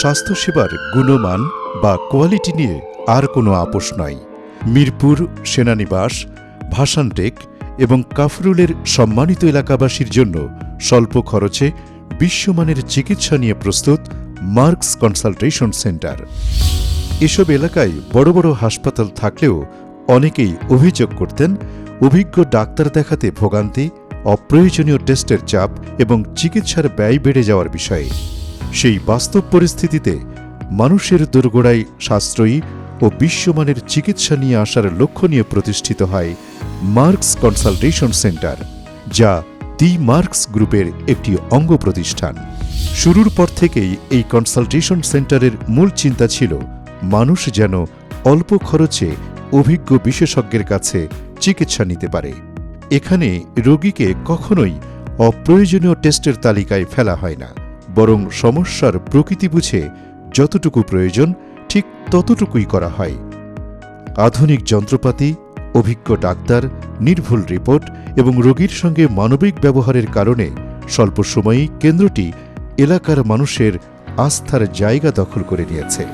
স্বাস্থ্যসেবার গুণমান বা কোয়ালিটি নিয়ে আর কোনো আপোষ নয় মিরপুর, সেনানিবাস, ভাসানটেক এবং কাফরুলের সম্মানিত এলাকাবাসীর জন্য স্বল্প খরচে বিশ্বমানের চিকিৎসা নিয়ে প্রস্তুত মার্কস কনসালটেশন সেন্টার। এসব এলাকায় বড় বড় হাসপাতাল থাকলেও অনেকেই অভিযোগ করতেন, অভিজ্ঞ ডাক্তার দেখাতে ভোগান্তি, অপ্রয়োজনীয় টেস্টের চাপ এবং চিকিৎসার ব্যয় বেড়ে যাওয়ার বিষয়ে। সেই বাস্তব পরিস্থিতিতে মানুষের দোরগোড়ায় সাশ্রয়ী ও বিশ্বমানের চিকিৎসা নিয়ে আসার লক্ষ্য নিয়ে প্রতিষ্ঠিত হয় মার্কস কনসালটেশন সেন্টার, যা দি মার্কস গ্রুপের একটি অঙ্গ প্রতিষ্ঠান। শুরুর পর থেকেই এই কনসালটেশন সেন্টারের মূল চিন্তা ছিল মানুষ যেন অল্প খরচে অভিজ্ঞ বিশেষজ্ঞের কাছে চিকিৎসা নিতে পারে। এখানে রোগীকে কখনোই অপ্রয়োজনীয় টেস্টের তালিকায় ফেলা হয় না। বরং সমস্যার প্রকৃতি বুঝে যতটুকু প্রয়োজন, ঠিক ততটুকুই করা হয়। আধুনিক যন্ত্রপাতি, অভিজ্ঞ ডাক্তার, নির্ভুল রিপোর্ট এবং রোগীর সঙ্গে মানবিক ব্যবহারের কারণে স্বল্প সময়েই কেন্দ্রটি এলাকার মানুষের আস্থার জায়গা দখল করে নিয়েছে।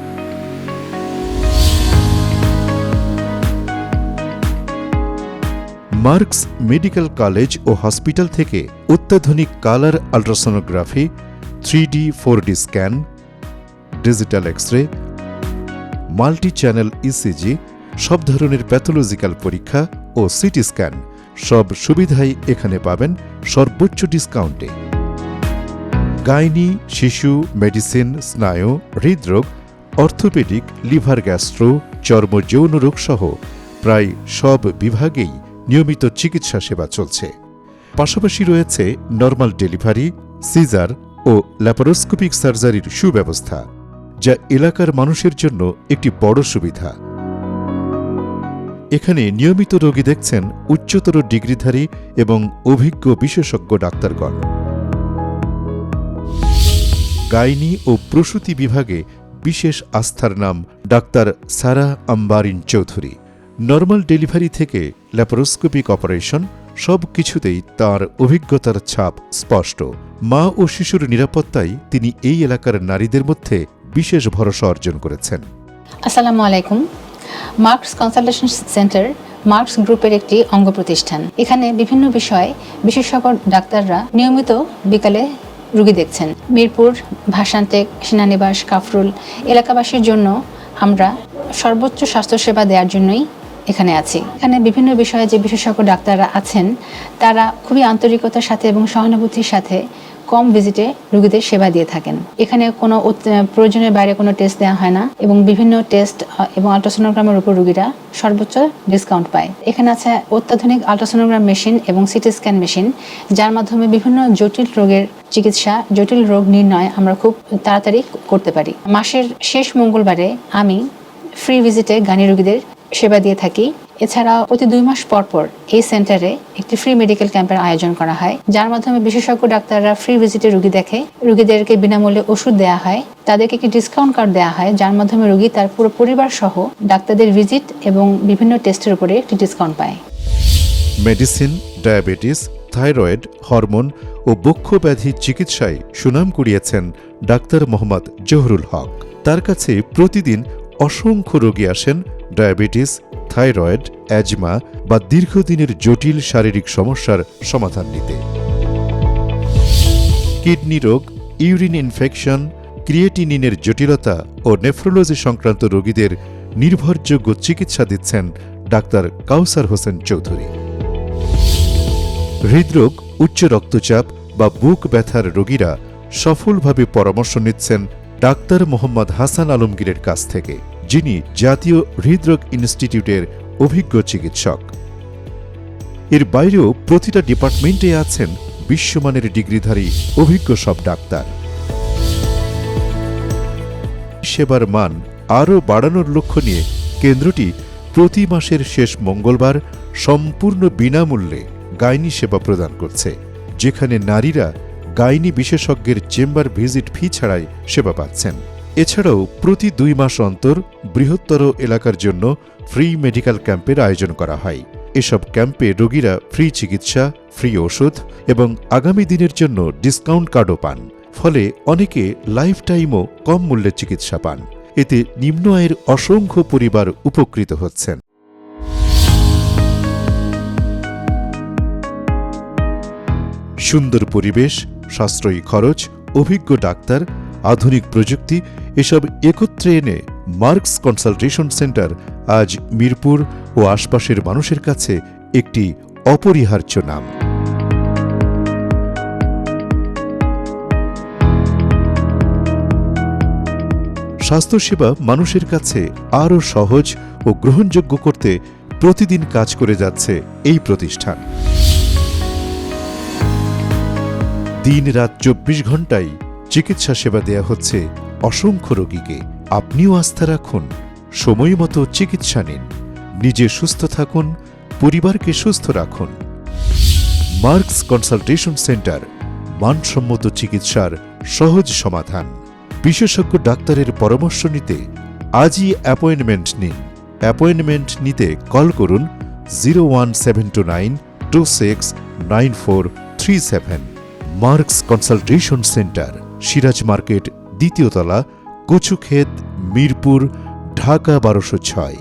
মার্কস মেডিকেল কলেজ ও হসপিটাল থেকে অত্যাধুনিক colour ultrasonography three D four D scan, digital X ray multi channel ECG সব ধরনের প্যাথোলজিক্যাল পরীক্ষা ও সিটি স্ক্যান, সব সুবিধাই এখানে পাবেন সর্বোচ্চ ডিসকাউন্টে। গাইনি, শিশু, মেডিসিন, স্নায়ু, হৃদরোগ, অর্থোপেডিক, লিভার গ্যাস্ট্রো, চর্ম যৌন রোগ সহ প্রায় সব বিভাগেই নিয়মিত চিকিৎসা সেবা চলছে। পাশাপাশি রয়েছে নর্মাল ডেলিভারি, সিজার ও ল্যাপারোস্কোপিক সার্জারির সুব্যবস্থা, যা এলাকার মানুষের জন্য একটি বড় সুবিধা। এখানে নিয়মিত রোগী দেখছেন উচ্চতর ডিগ্রিধারী এবং অভিজ্ঞ বিশেষজ্ঞ ডাক্তারগণ। গাইনি ও প্রসূতি বিভাগে বিশেষ আস্থার নাম doctor Sara Ambarin Chowdhury. Normal delivery থেকে ল্যাপারোস্কোপিক অপারেশন সব কিছুতেই তার অভিজ্ঞতার ছাপ স্পষ্ট। মা ও শিশুর নিরাপত্তায় তিনি এই এলাকার নারীদের মধ্যে বিশেষ ভরসা অর্জন করেছেন। আসসালামু আলাইকুম। মার্কস কনসালটেশন সেন্টার মার্কস গ্রুপের একটি অঙ্গ প্রতিষ্ঠান। এখানে বিভিন্ন বিষয়ে বিশেষজ্ঞ ডাক্তাররা নিয়মিত বিকালে রুগী দেখছেন। মিরপুর, ভাসানটেক, সেনানিবাস, কাফরুল এলাকাবাসীর জন্য আমরা সর্বোচ্চ স্বাস্থ্যসেবা দেওয়ার জন্যই এখানে আছি। এখানে বিভিন্ন বিষয়ে যে বিশেষজ্ঞ ডাক্তাররা আছেন, তারা খুবই আন্তরিকতার সাথে এবং সহানুভূতির সাথে কম ভিজিটে রোগীদের সেবা দিয়ে থাকেন। এখানে কোনো প্রয়োজনের বাইরে কোনো টেস্ট দেওয়া হয় না এবং বিভিন্ন টেস্ট এবং আলট্রাসোনোগ্রামের উপর রোগীরা সর্বোচ্চ ডিসকাউন্ট পায়। এখানে আছে অত্যাধুনিক আলট্রাসোনোগ্রাম মেশিন এবং সিটি স্ক্যান মেশিন, যার মাধ্যমে বিভিন্ন জটিল রোগের চিকিৎসা, জটিল রোগ নির্ণয় আমরা খুব তাড়াতাড়ি করতে পারি। মাসের শেষ মঙ্গলবারে আমি ফ্রি ভিজিটে গানি রোগীদের সেবা দিয়ে থাকি। এছাড়া প্রতি দুই মাস পর পর এই সেন্টারে একটি ফ্রি মেডিকেল ক্যাম্পের আয়োজন করা হয়, যার মাধ্যমে বিশেষজ্ঞ ডাক্তাররা ফ্রি ভিজিটে রুগী দেখে, রুগীদেরকে বিনামূল্যে ওষুধ দেওয়া হয়, তাদেরকে একটি ডিসকাউন্ট কার্ড দেওয়া হয়, যার মাধ্যমে রুগী তার পুরো পরিবার সহ ডাক্তারদের ভিজিট এবং বিভিন্ন টেস্টের উপরে একটি ডিসকাউন্ট পায়। মেডিসিন, ডায়াবেটিস, থাইরয়েড, হরমোন ও বক্ষ ব্যাধি চিকিৎসায় সুনাম কুড়িয়েছেন ডাক্তার মোহাম্মদ জহরুল হক। তার কাছে প্রতিদিন অসংখ্য রোগী আসেন ডায়াবেটিস, থাইরয়েড, অ্যাজমা বা দীর্ঘদিনের জটিল শারীরিক সমস্যার সমাধান নিতে। কিডনি রোগ, ইউরিন ইনফেকশন, ক্রিয়েটিনিনের জটিলতা ও নেফ্রোলজি সংক্রান্ত রোগীদের নির্ভরযোগ্য চিকিৎসা দিচ্ছেন ডাক্তার কাউসার হোসেন চৌধুরী। হৃদরোগ, উচ্চ রক্তচাপ বা বুক ব্যথার রোগীরা সফলভাবে পরামর্শ নিচ্ছেন ডাক্তার মোহাম্মদ হাসান আলমগীরের কাছ থেকে। যিনি জাতীয় হৃদরোগ ইনস্টিটিউটের অভিজ্ঞ চিকিৎসক। এর বাইরেও প্রতিটা ডিপার্টমেন্টে আছেন বিশ্বমানের ডিগ্রিধারী, অভিজ্ঞ সব ডাক্তার। সেবার মান আরও বাড়ানোর লক্ষ্য নিয়ে কেন্দ্রটি প্রতি মাসের শেষ মঙ্গলবার সম্পূর্ণ বিনামূল্যে গাইনি সেবা প্রদান করছে, যেখানে নারীরা গাইনি বিশেষজ্ঞের চেম্বার ভিজিট ফি ছাড়াই সেবা পাচ্ছেন। এছাড়াও প্রতি দুই মাস অন্তর বৃহত্তর এলাকার জন্য ফ্রি মেডিকেল ক্যাম্পের আয়োজন করা হয়। এসব ক্যাম্পে রোগীরা ফ্রি চিকিৎসা, ফ্রি ওষুধ এবং আগামী দিনের জন্য ডিসকাউন্ট কার্ডও পান। ফলে অনেকে লাইফ টাইমও কম মূল্যে চিকিৎসা পান। এতে নিম্ন আয়ের অসংখ্য পরিবার উপকৃত হচ্ছেন। সুন্দর পরিবেশ, সাশ্রয়ী খরচ, অভিজ্ঞ ডাক্তার আধুনিক প্রযুক্তি এসব একত্রে এনে মার্কস কনসালটেশন সেন্টার আজ মিরপুর ও আশপাশের মানুষের কাছে একটি অপরিহার্য নাম। স্বাস্থ্যসেবা মানুষের কাছে আরও সহজ ও গ্রহণযোগ্য করতে প্রতিদিন কাজ করে যাচ্ছে এই প্রতিষ্ঠান। দিন রাত চব্বিশ ঘন্টায় চিকিৎসা সেবা দেয়া হচ্ছে অসংখ্য রোগীকে। আপনিও আস্থা রাখুন, সময় মতো চিকিৎসা নিন, নিজে সুস্থ থাকুন, পরিবারকে সুস্থ রাখুন। মার্কস কনসালটেশন সেন্টার, মানসম্মত চিকিৎসার সহজ সমাধান। বিশেষজ্ঞ ডাক্তারের পরামর্শ নিতে আজই অ্যাপয়েন্টমেন্ট নিন। অ্যাপয়েন্টমেন্ট নিতে কল করুন zero one seven two nine two six nine four three seven. Marks consultation centre. Siraj market দ্বিতীয়তলা Kachukhet Mirpur Dhaka বারোশো ছয়।